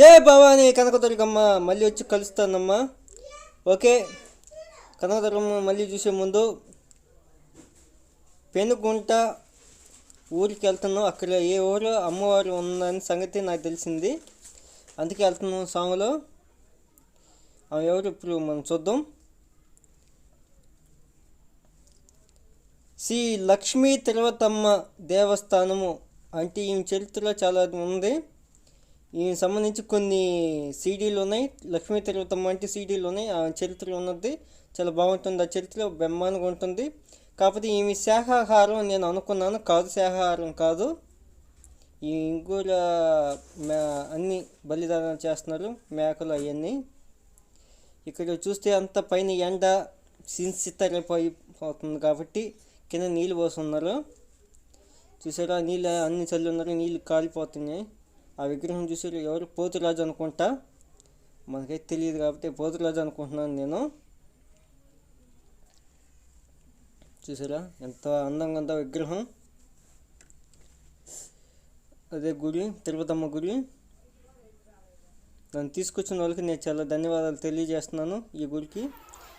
జయ భవాని కనకదుర్గమ్మ మళ్ళీ వచ్చి కలుస్తానమ్మా. ఓకే. కనకదుర్గమ్మ మళ్ళీ చూసే ముందు పెనుగుంట ఊరికి వెళ్తున్నాం. అక్కడ ఏ ఊరు అమ్మవారు ఉందని సంగతి నాకు తెలిసింది. అందుకే వెళ్తున్నాం సాంగ్లో. ఆమె ఎవరు ఇప్పుడు మనం చూద్దాం. శ్రీ లక్ష్మీ తిరువతమ్మ దేవస్థానము. అంటే ఈ చరిత్రలో చాలా ఉంది. ఈ సంబంధించి కొన్ని సీడీలు ఉన్నాయి. లక్ష్మీ తిరువతమ్మ వంటి సీడీలు ఉన్నాయి. ఆ చరిత్ర ఉన్నది చాలా బాగుంటుంది. ఆ చరిత్ర బ్రహ్మాండంగా ఉంటుంది. కాకపోతే ఈమె శాఖాహారం నేను అనుకున్నాను. కాదు శాఖాహారం కాదు. ఈ ఇంకూర మే అన్ని బలిదానాలు చేస్తున్నారు. మేకలు అవన్నీ. ఇక్కడ చూస్తే అంత పైన ఎండ పోతుంది కాబట్టి కింద నీళ్ళు పోస్తున్నారు. చూసారా? నీళ్ళు అన్ని చల్లున్నారు. నీళ్ళు కాలిపోతున్నాయి. ఆ విగ్రహం చూసారు ఎవరు పోతురాజు అనుకుంటా? మనకైతే తెలియదు కాబట్టి పోతురాజు అనుకుంటున్నాను నేను. చూసారా? ఎంత అందంగా ఉందో విగ్రహం. అదే గుడి తిరుపతమ్మ గుడి. నన్ను తీసుకొచ్చిన వాళ్ళకి నేను చాలా ధన్యవాదాలు తెలియజేస్తున్నాను ఈ గుడికి.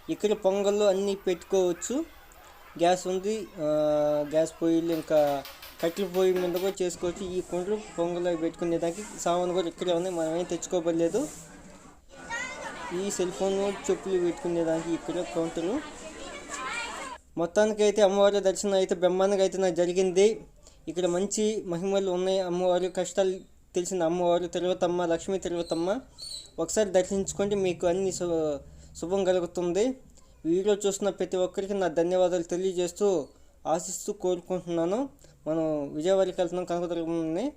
ఇక్కడ పొంగల్లో అన్నీ పెట్టుకోవచ్చు. గ్యాస్ ఉంది. గ్యాస్ పొయ్యిలు ఇంకా కట్టెల పొయ్యి మీద కూడా చేసుకోవచ్చు ఈ కుండలు పొంగల్ పెట్టుకునేదానికి సామాను కూడా ఇక్కడే ఉన్నాయి మనం ఏం తెచ్చుకోబడలేదు. ఈ సెల్ ఫోన్ చెప్పులు పెట్టుకునేదానికి ఇక్కడ కౌంటరు. మొత్తానికి అయితే అమ్మవారి దర్శనం అయితే బ్రహ్మాండంగా అయితే నాకు జరిగింది. ఇక్కడ మంచి మహిమలు ఉన్నాయి. అమ్మవారి కష్టాలు తెలిసిన అమ్మవారు తిరువతమ్మ లక్ష్మీ తిరువతమ్మ ఒకసారి దర్శించుకుంటే మీకు అన్ని శుభం కలుగుతుంది. వీడియో చూస్తున్న ప్రతి ఒక్కరికి నా ధన్యవాదాలు తెలియజేస్తూ ఆశిస్తూ కోరుకుంటున్నాను. మనం విజయవాడకి వెళ్తున్నాం కనకదుర్గంని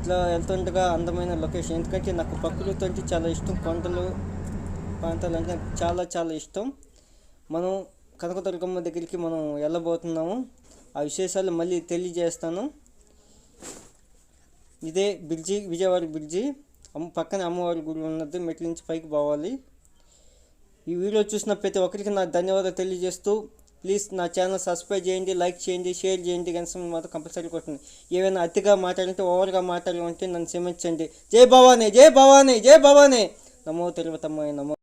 ఇట్లా వెళ్తుండగా అందమైన లొకేషన్. ఎందుకంటే నాకు ప్రకృతి అంటే చాలా ఇష్టం. కొండలు ప్రాంతాలు అంటే నాకు చాలా చాలా ఇష్టం. మనం కనకదుర్గమ్మ దగ్గరికి మనం వెళ్ళబోతున్నాము. ఆ విశేషాలు మళ్ళీ తెలియజేస్తాను. ఇదే బ్రిడ్జి విజయవాడ బ్రిడ్జి. అమ్మ పక్కన అమ్మవారి గుడి ఉన్నది. మెట్ల నుంచి పైకి పోవాలి. ఈ వీడియో చూసిన ప్రతి ఒక్కరికి నా ధన్యవాదాలు తెలియజేస్తూ ప్లీజ్ నా ఛానల్ సబ్స్క్రైబ్ చేయండి లైక్ చేయండి షేర్ చేయండి కనీసం మాత్రం కంపల్సరీ కొట్టండి. ఏమైనా అతిగా మాట్లాడితే ఓవర్గా మాట్లాడాలంటే నన్ను క్షమించండి. జై భవానీ జై భవానీ జై భవానీ. నమో తిరుపతమ్మ నమో